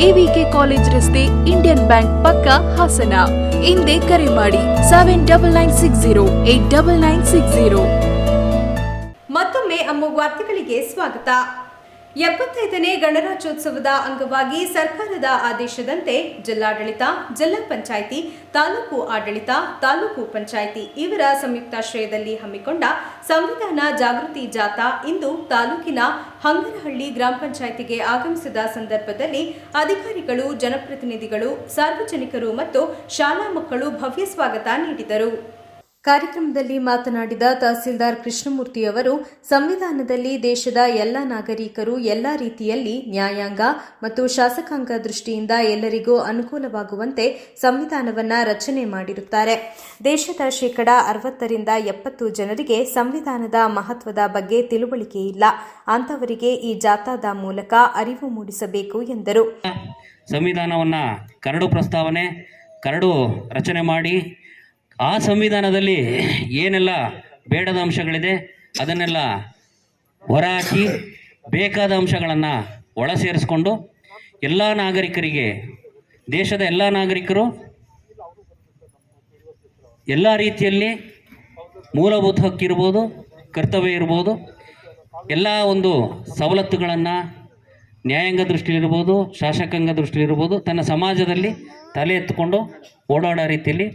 AVK college ರಸ್ತೆ ಇಂಡಿಯನ್ ಬ್ಯಾಂಕ್ ಪಕ್ಕ ಹಾಸನ. ಹಿಂದೆ ಕರೆ ಮಾಡಿ seven double nine six zero eight double nine six zero ಮತ್ತೊಮ್ಮೆ ಅಮ್ಮ ವಾರ್ತೆಗಳಿಗೆ ಸ್ವಾಗತ. ಎಪ್ಪತ್ತೈದನೇ ಗಣರಾಜ್ಯೋತ್ಸವದ ಅಂಗವಾಗಿ ಸರ್ಕಾರದ ಆದೇಶದಂತೆ ಜಿಲ್ಲಾಡಳಿತ, ಜಿಲ್ಲಾ ಪಂಚಾಯಿತಿ, ತಾಲೂಕು ಆಡಳಿತ, ತಾಲೂಕು ಪಂಚಾಯಿತಿ ಇವರ ಸಂಯುಕ್ತಾಶ್ರಯದಲ್ಲಿ ಹಮ್ಮಿಕೊಂಡ ಸಂವಿಧಾನ ಜಾಗೃತಿ ಜಾಥಾ ಇಂದು ತಾಲೂಕಿನ ಹಂಗರಹಳ್ಳಿ ಗ್ರಾಮ ಪಂಚಾಯಿತಿಗೆ ಆಗಮಿಸಿದ ಸಂದರ್ಭದಲ್ಲಿ ಅಧಿಕಾರಿಗಳು, ಜನಪ್ರತಿನಿಧಿಗಳು, ಸಾರ್ವಜನಿಕರು ಮತ್ತು ಶಾಲಾ ಮಕ್ಕಳು ಭವ್ಯ ಸ್ವಾಗತ ನೀಡಿದರು. ಕಾರ್ಯಕ್ರಮದಲ್ಲಿ ಮಾತನಾಡಿದ ತಹಸೀಲ್ದಾರ್ ಕೃಷ್ಣಮೂರ್ತಿ ಅವರು, ಸಂವಿಧಾನದಲ್ಲಿ ದೇಶದ ಎಲ್ಲ ನಾಗರಿಕರು ಎಲ್ಲ ರೀತಿಯಲ್ಲಿ ನ್ಯಾಯಾಂಗ ಮತ್ತು ಶಾಸಕಾಂಗ ದೃಷ್ಟಿಯಿಂದ ಎಲ್ಲರಿಗೂ ಅನುಕೂಲವಾಗುವಂತೆ ಸಂವಿಧಾನವನ್ನು ರಚನೆ ಮಾಡಿರುತ್ತಾರೆ. ದೇಶದ ಶೇಕಡ ಅರವತ್ತರಿಂದ ಎಪ್ಪತ್ತು ಜನರಿಗೆ ಸಂವಿಧಾನದ ಮಹತ್ವದ ಬಗ್ಗೆ ತಿಳುವಳಿಕೆ ಇಲ್ಲ. ಅಂತವರಿಗೆ ಈ ಜಾಥಾದ ಮೂಲಕ ಅರಿವು ಮೂಡಿಸಬೇಕು ಎಂದರು. ಸಂವಿಧಾನವನ್ನು ಕರಡು ಪ್ರಸ್ತಾವನೆ, ಕರಡು ರಚನೆ ಮಾಡಿ ಆ ಸಂವಿಧಾನದಲ್ಲಿ ಏನೆಲ್ಲ ಬೇಡದ ಅಂಶಗಳಿದೆ, ಅದನ್ನೆಲ್ಲ ಹೊರಹಾಕಿ ಬೇಕಾದ ಅಂಶಗಳನ್ನು ಒಳ ಸೇರಿಸ್ಕೊಂಡು ಎಲ್ಲ ನಾಗರಿಕರಿಗೆ, ದೇಶದ ಎಲ್ಲ ನಾಗರಿಕರು ಎಲ್ಲ ರೀತಿಯಲ್ಲಿ ಮೂಲಭೂತ ಹಕ್ಕಿರ್ಬೋದು ಕರ್ತವ್ಯ ಇರ್ಬೋದು, ಎಲ್ಲ ಒಂದು ಸವಲತ್ತುಗಳನ್ನು ನ್ಯಾಯಾಂಗ ದೃಷ್ಟಿಲಿರ್ಬೋದು ಶಾಸಕಾಂಗ ದೃಷ್ಟಿಲಿರ್ಬೋದು ತನ್ನ ಸಮಾಜದಲ್ಲಿ ತಲೆ ಎತ್ತುಕೊಂಡು ಓಡಾಡೋ ರೀತಿಯಲ್ಲಿ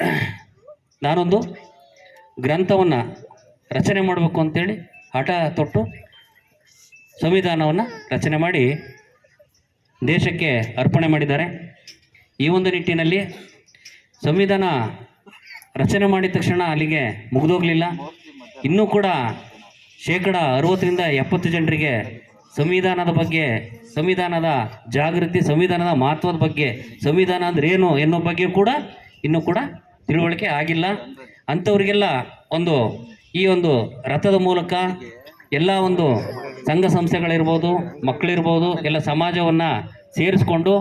ನಾನೊಂದು ಗ್ರಂಥವನ್ನು ರಚನೆ ಮಾಡಬೇಕು ಅಂತೇಳಿ ಹಠ ತೊಟ್ಟು ಸಂವಿಧಾನವನ್ನು ರಚನೆ ಮಾಡಿ ದೇಶಕ್ಕೆ ಅರ್ಪಣೆ ಮಾಡಿದ್ದಾರೆ. ಈ ಒಂದು ನಿಟ್ಟಿನಲ್ಲಿ ಸಂವಿಧಾನ ರಚನೆ ಮಾಡಿದ ತಕ್ಷಣ ಅಲ್ಲಿಗೆ ಮುಗಿದೋಗಲಿಲ್ಲ. ಇನ್ನೂ ಕೂಡ ಶೇಕಡ ಅರವತ್ತರಿಂದ ಎಪ್ಪತ್ತು ಜನರಿಗೆ ಸಂವಿಧಾನದ ಬಗ್ಗೆ, ಸಂವಿಧಾನದ ಜಾಗೃತಿ, ಸಂವಿಧಾನದ ಮಹತ್ವದ ಬಗ್ಗೆ, ಸಂವಿಧಾನ ಅಂದ್ರೆ ಏನು ಎನ್ನೋ ಬಗ್ಗೆ ಕೂಡ ಇನ್ನೂ ಕೂಡ ತಿಳುವಳಿಕೆ ಆಗಿಲ್ಲ. ಅಂಥವ್ರಿಗೆಲ್ಲ ಒಂದು ಈ ಒಂದು ರಥದ ಮೂಲಕ ಎಲ್ಲ ಒಂದು ಸಂಘ ಸಂಸ್ಥೆಗಳಿರ್ಬೋದು, ಮಕ್ಕಳಿರ್ಬೋದು, ಎಲ್ಲ ಸಮಾಜವನ್ನು ಸೇರಿಸ್ಕೊಂಡು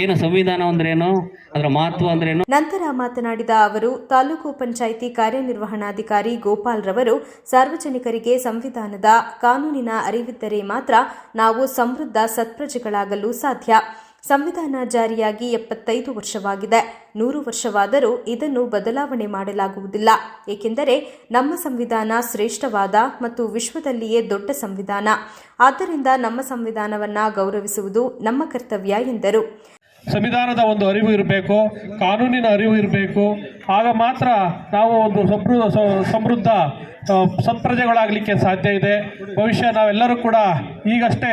ಏನು ಸಂವಿಧಾನ ಅಂದ್ರೇನು, ಅದರ ಮಹತ್ವ ಅಂದ್ರೇನು? ನಂತರ ಮಾತನಾಡಿದ ಅವರು, ತಾಲೂಕು ಪಂಚಾಯಿತಿ ಕಾರ್ಯನಿರ್ವಹಣಾಧಿಕಾರಿ ಗೋಪಾಲ್ ರವರು, ಸಾರ್ವಜನಿಕರಿಗೆ ಸಂವಿಧಾನದ ಕಾನೂನಿನ ಅರಿವಿದ್ದರೆ ಮಾತ್ರ ನಾವು ಸಮೃದ್ಧ ಸತ್ಪ್ರಜೆಗಳಾಗಲು ಸಾಧ್ಯ. ಸಂವಿಧಾನ ಜಾರಿಯಾಗಿ ಎಪ್ಪತ್ತೈದು ವರ್ಷವಾಗಿದೆ. ನೂರು ವರ್ಷವಾದರೂ ಇದನ್ನು ಬದಲಾವಣೆ ಮಾಡಲಾಗುವುದಿಲ್ಲ. ಏಕೆಂದರೆ ನಮ್ಮ ಸಂವಿಧಾನ ಶ್ರೇಷ್ಠವಾದ ಮತ್ತು ವಿಶ್ವದಲ್ಲಿಯೇ ದೊಡ್ಡ ಸಂವಿಧಾನ. ಆದ್ದರಿಂದ ನಮ್ಮ ಸಂವಿಧಾನವನ್ನ ಗೌರವಿಸುವುದು ನಮ್ಮ ಕರ್ತವ್ಯ ಎಂದರು. ಸಂವಿಧಾನದ ಒಂದು ಅರಿವು ಇರಬೇಕು ಕಾನೂನಿನ ಅರಿವು ಇರಬೇಕು. ಆಗ ಮಾತ್ರ ನಾವು ಒಂದು ಸಮೃದ್ಧ ಸತ್ಪ್ರಜೆಗಳಾಗಲಿಕ್ಕೆ ಸಾಧ್ಯ ಇದೆ. ಭವಿಷ್ಯ ನಾವೆಲ್ಲರೂ ಕೂಡ ಈಗಷ್ಟೇ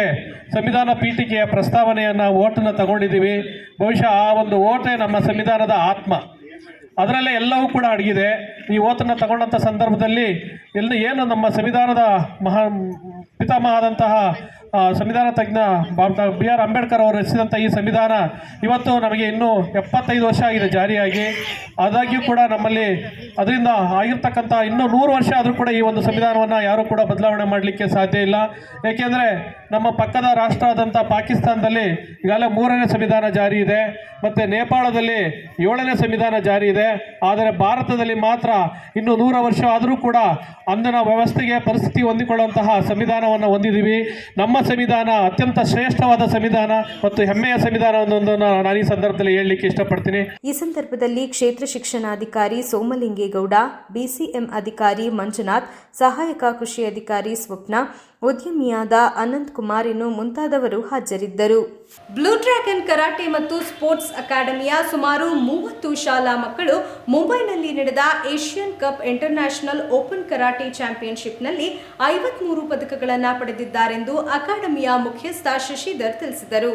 ಸಂವಿಧಾನ ಪೀಠಿಕೆಯ ಪ್ರಸ್ತಾವನೆಯನ್ನು ಓಟನ್ನು ತಗೊಂಡಿದ್ದೀವಿ. ಬಹುಶಃ ಆ ಒಂದು ಓಟೇ ನಮ್ಮ ಸಂವಿಧಾನದ ಆತ್ಮ. ಅದರಲ್ಲೇ ಎಲ್ಲವೂ ಕೂಡ ಅಡಗಿದೆ. ಈ ಓತನ್ನು ತಗೊಂಡಂಥ ಸಂದರ್ಭದಲ್ಲಿ ಎಲ್ಲ ಏನು ನಮ್ಮ ಸಂವಿಧಾನದ ಮಹಾ ಪಿತಾಮಹದಂತಹ ಆ, ಸಂವಿಧಾನ ತಜ್ಞ ಡಾಕ್ಟರ್ ಬಿ ಆರ್ ಅಂಬೇಡ್ಕರ್ ಅವರು ರಚಿಸಿದಂಥ ಈ ಸಂವಿಧಾನ ಇವತ್ತು ನಮಗೆ ಇನ್ನೂ ಎಪ್ಪತ್ತೈದು ವರ್ಷ ಆಗಿದೆ ಜಾರಿಯಾಗಿ. ಆದಾಗ್ಯೂ ಕೂಡ ನಮ್ಮಲ್ಲಿ ಅದರಿಂದ ಆಗಿರ್ತಕ್ಕಂಥ ಇನ್ನೂ ನೂರು ವರ್ಷ ಆದರೂ ಕೂಡ ಈ ಒಂದು ಸಂವಿಧಾನವನ್ನು ಯಾರೂ ಕೂಡ ಬದಲಾವಣೆ ಮಾಡಲಿಕ್ಕೆ ಸಾಧ್ಯ ಇಲ್ಲ. ಏಕೆಂದರೆ ನಮ್ಮ ಪಕ್ಕದ ರಾಷ್ಟ್ರ ಆದಂಥ ಪಾಕಿಸ್ತಾನದಲ್ಲಿ ಈಗಾಗಲೇ ಮೂರನೇ ಸಂವಿಧಾನ ಜಾರಿ ಇದೆ. ಮತ್ತು ನೇಪಾಳದಲ್ಲಿ ಏಳನೇ ಸಂವಿಧಾನ ಜಾರಿ ಇದೆ. ಆದರೆ ಭಾರತದಲ್ಲಿ ಮಾತ್ರ ಇನ್ನು ನೂರ ವರ್ಷ ಆದರೂ ಕೂಡ ಅಂದಿನ ವ್ಯವಸ್ಥೆಗೆ ಪರಿಸ್ಥಿತಿ ಹೊಂದಿಕೊಳ್ಳುವಂತಹ ಸಂವಿಧಾನವನ್ನು ಹೊಂದಿದ್ದೀವಿ ನಮ್ಮ ಸಂವಿಧಾನ, ಅತ್ಯಂತ ಶ್ರೇಷ್ಠವಾದ ಸಂವಿಧಾನ ಮತ್ತು ಹೆಮ್ಮೆಯ ಸಂವಿಧಾನ ನಾನು ಈ ಸಂದರ್ಭದಲ್ಲಿ ಹೇಳಲಿಕ್ಕೆ ಇಷ್ಟಪಡ್ತೀನಿ. ಈ ಸಂದರ್ಭದಲ್ಲಿ ಕ್ಷೇತ್ರ ಶಿಕ್ಷಣಾಧಿಕಾರಿ ಸೋಮಲಿಂಗೇಗೌಡ, ಬಿಸಿಎಂ ಅಧಿಕಾರಿ ಮಂಜುನಾಥ್, ಸಹಾಯಕ ಕೃಷಿ ಅಧಿಕಾರಿ ಸ್ವಪ್ನ ಉದ್ಯಮಿಯಾದ ಅನಂತ್ ಕುಮಾರ್ ಇನ್ನು ಮುಂತಾದವರು ಹಾಜರಿದ್ದರು. ಬ್ಲೂ ಡ್ರ್ಯಾಗನ್ ಕರಾಟೆ ಮತ್ತು ಸ್ಪೋರ್ಟ್ಸ್ ಅಕಾಡೆಮಿಯ ಸುಮಾರು ಮೂವತ್ತು ಶಾಲಾ ಮಕ್ಕಳು ಮುಂಬೈನಲ್ಲಿ ನಡೆದ Asian cup international open karate ಚಾಂಪಿಯನ್ಶಿಪ್ನಲ್ಲಿ ಐವತ್ಮೂರು ಪದಕಗಳನ್ನು ಪಡೆದಿದ್ದಾರೆಂದು ಅಕಾಡೆಮಿಯ ಮುಖ್ಯಸ್ಥ ಶಶಿಧರ್ ತಿಳಿಸಿದರು.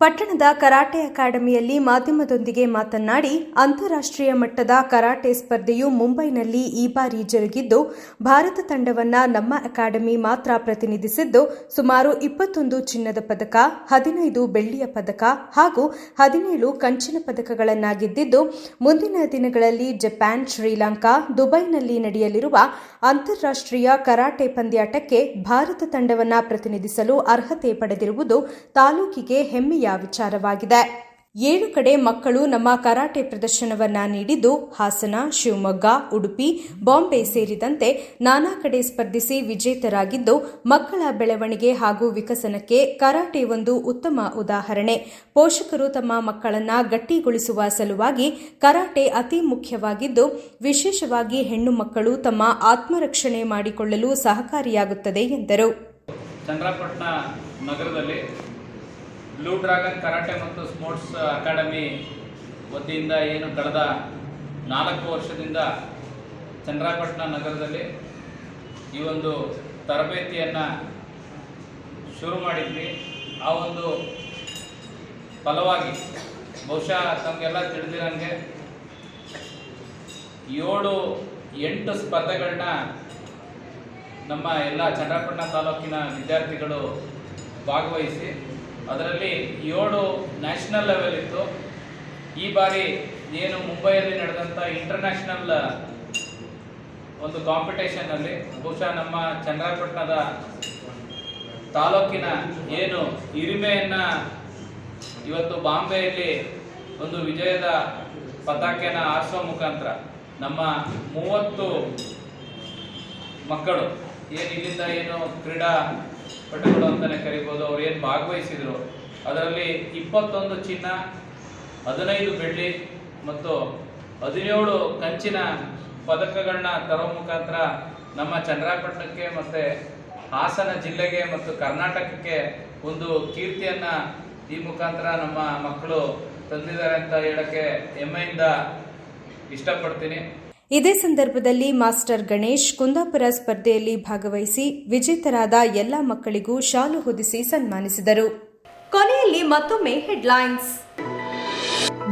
ಪಟ್ಟಣದ ಕರಾಟೆ ಅಕಾಡೆಮಿಯಲ್ಲಿ ಮಾಧ್ಯಮದೊಂದಿಗೆ ಮಾತನಾಡಿ, ಅಂತಾರಾಷ್ಟ್ರೀಯ ಮಟ್ಟದ ಕರಾಟೆ ಸ್ಪರ್ಧೆಯು ಮುಂಬೈನಲ್ಲಿ ಈ ಬಾರಿ ಜರುಗಿದ್ದು, ಭಾರತ ತಂಡವನ್ನ ನಮ್ಮ ಅಕಾಡೆಮಿ ಮಾತ್ರ ಪ್ರತಿನಿಧಿಸಿದ್ದು, ಸುಮಾರು ಇಪ್ಪತ್ತೊಂದು ಚಿನ್ನದ ಪದಕ, ಹದಿನೈದು ಬೆಳ್ಳಿಯ ಪದಕ ಹಾಗೂ ಹದಿನೇಳು ಕಂಚಿನ ಪದಕಗಳನ್ನು ಗೆದ್ದಿದ್ದು ಮುಂದಿನ ದಿನಗಳಲ್ಲಿ ಜಪಾನ್, ಶ್ರೀಲಂಕಾ, ದುಬೈನಲ್ಲಿ ನಡೆಯಲಿರುವ ಅಂತಾರಾಷ್ಟ್ರೀಯ ಕರಾಟೆ ಪಂದ್ಯಾಟಕ್ಕೆ ಭಾರತ ತಂಡವನ್ನ ಪ್ರತಿನಿಧಿಸಲು ಅರ್ಹತೆ ಪಡೆದಿರುವುದು ತಾಲೂಕಿಗೆ ಹೆಮ್ಮೆಯ ವಿಚಾರವಾಗಿದೆ. ಏಳು ಕಡೆ ಮಕ್ಕಳು ನಮ್ಮ ಕರಾಟೆ ಪ್ರದರ್ಶನವನ್ನ ನೀಡಿದ್ದು ಹಾಸನ, ಶಿವಮೊಗ್ಗ, ಉಡುಪಿ, ಬಾಂಬೆ ಸೇರಿದಂತೆ ನಾನಾ ಕಡೆ ಸ್ಪರ್ಧಿಸಿ ವಿಜೇತರಾಗಿದ್ದು ಮಕ್ಕಳ ಬೆಳವಣಿಗೆ ಹಾಗೂ ವಿಕಸನಕ್ಕೆ ಕರಾಟೆ ಒಂದು ಉತ್ತಮ ಉದಾಹರಣೆ. ಪೋಷಕರು ತಮ್ಮ ಮಕ್ಕಳನ್ನ ಗಟ್ಟಿಗೊಳಿಸುವ ಸಲುವಾಗಿ ಕರಾಟೆ ಅತಿ ಮುಖ್ಯವಾಗಿದ್ದು, ವಿಶೇಷವಾಗಿ ಹೆಣ್ಣು ಮಕ್ಕಳು ತಮ್ಮ ಆತ್ಮರಕ್ಷಣೆ ಮಾಡಿಕೊಳ್ಳಲು ಸಹಕಾರಿಯಾಗುತ್ತದೆ ಎಂದರು. ಚಂದ್ರಪಟ್ಟಣ ನಗರದಲ್ಲಿ ಬ್ಲೂ ಡ್ರ್ಯಾಗನ್ ಕರಾಟೆ ಮತ್ತು ಸ್ಪೋರ್ಟ್ಸ್ ಅಕಾಡೆಮಿ ವತಿಯಿಂದ ಏನು ಕಳೆದ ನಾಲ್ಕು ವರ್ಷದಿಂದ ಚಂದ್ರಾಪಟ್ಟಣ ನಗರದಲ್ಲಿ ಈ ಒಂದು ತರಬೇತಿಯನ್ನು ಶುರು ಮಾಡಿದ್ವಿ. ಆ ಒಂದು ಫಲವಾಗಿ ಬಹುಶಃ ತಮಗೆಲ್ಲ ತಿಳಿದಿರಂಗೆ ಏಳು, ಎಂಟು ಸ್ಪರ್ಧೆಗಳನ್ನ ನಮ್ಮ ಎಲ್ಲ ಚಂದ್ರಾಪಟ್ಟಣ ತಾಲೂಕಿನ ವಿದ್ಯಾರ್ಥಿಗಳು ಭಾಗವಹಿಸಿ ಅದರಲ್ಲಿ ಏಳು ನ್ಯಾಷನಲ್ ಲೆವೆಲ್ ಇತ್ತು. ಈ ಬಾರಿ ಏನು ಮುಂಬೈಯಲ್ಲಿ ನಡೆದಂಥ ಇಂಟರ್ನ್ಯಾಷನಲ್ ಒಂದು ಕಾಂಪಿಟೇಷನಲ್ಲಿ ಬಹುಶಃ ನಮ್ಮ ಚಂದ್ರಪಟ್ಟಣದ ತಾಲೂಕಿನ ಏನು ಹಿರಿಮೆಯನ್ನು ಇವತ್ತು ಬಾಂಬೆಯಲ್ಲಿ ಒಂದು ವಿಜಯದ ಪತಾಕೆಯನ್ನು ಆರಿಸೋ ಮುಖಾಂತರ ನಮ್ಮ ಮೂವತ್ತು ಮಕ್ಕಳು ಏನು ಇಲ್ಲಿಂದ ಏನು ಕ್ರೀಡಾ ಪಟುಗಳು ಅಂತಲೇ ಕರಿಬೋದು. ಅವ್ರು ಏನು ಭಾಗವಹಿಸಿದ್ರು? ಅದರಲ್ಲಿ ಇಪ್ಪತ್ತೊಂದು ಚಿನ್ನ, ಹದಿನೈದು ಬೆಳ್ಳಿ ಮತ್ತು ಹದಿನೇಳು ಕಂಚಿನ ಪದಕಗಳನ್ನ ತರೋ ಮುಖಾಂತರ ನಮ್ಮ ಚಂದ್ರಪಟ್ಟಣಕ್ಕೆ ಮತ್ತು ಹಾಸನ ಜಿಲ್ಲೆಗೆ ಮತ್ತು ಕರ್ನಾಟಕಕ್ಕೆ ಒಂದು ಕೀರ್ತಿಯನ್ನು ಈ ಮುಖಾಂತರ ನಮ್ಮ ಮಕ್ಕಳು ತಂದಿದ್ದಾರೆ ಅಂತ ಹೇಳಕ್ಕೆ ಹೆಮ್ಮೆಯಿಂದ ಇಷ್ಟಪಡ್ತೀನಿ. ಇದೇ ಸಂದರ್ಭದಲ್ಲಿ ಮಾಸ್ಟರ್ ಗಣೇಶ್ ಕುಂದಾಪುರ ಸ್ಪರ್ಧೆಯಲ್ಲಿ ಭಾಗವಹಿಸಿ ವಿಜೇತರಾದ ಎಲ್ಲ ಮಕ್ಕಳಿಗೂ ಶಾಲು ಹೊದಿಸಿ ಸನ್ಮಾನಿಸಿದರು. ಕೊನೆಯಲ್ಲಿ ಮತ್ತೊಮ್ಮೆ ಹೆಡ್ಲೈನ್ಸ್.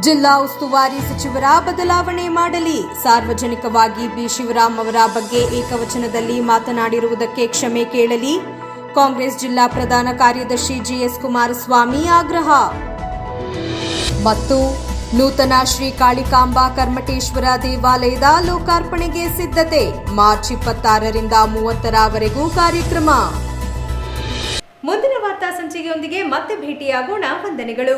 ಜಿಲ್ಲಾ ಉಸ್ತುವಾರಿ ಸಚಿವರ ಬದಲಾವಣೆ ಮಾಡಲಿ. ಸಾರ್ವಜನಿಕವಾಗಿ ಬಿ. ಶಿವರಾಮ್ ಅವರ ಬಗ್ಗೆ ಏಕವಚನದಲ್ಲಿ ಮಾತನಾಡಿರುವುದಕ್ಕೆ ಕ್ಷಮೆ ಕೇಳಲಿ. ಕಾಂಗ್ರೆಸ್ ಜಿಲ್ಲಾ ಪ್ರಧಾನ ಕಾರ್ಯದರ್ಶಿ ಜಿಎಸ್ ಕುಮಾರಸ್ವಾಮಿ ಆಗ್ರಹ. ಮತ್ತು ನೂತನ ಶ್ರೀ ಕಾಳಿಕಾಂಬಾ ಕರ್ಮಟೇಶ್ವರ ದೇವಾಲಯದ ಲೋಕಾರ್ಪಣೆಗೆ ಸಿದ್ಧತೆ ಮಾರ್ಚ್ ಇಪ್ಪತ್ತಾರರಿಂದ ಮೂವತ್ತರವರೆಗೂ ಕಾರ್ಯಕ್ರಮ. ಮುಂದಿನ ವಾರ್ತಾ ಸಂಚಿಕೆಯೊಂದಿಗೆ ಮತ್ತೆ ಭೇಟಿಯಾಗೋಣ. ವಂದನೆಗಳು.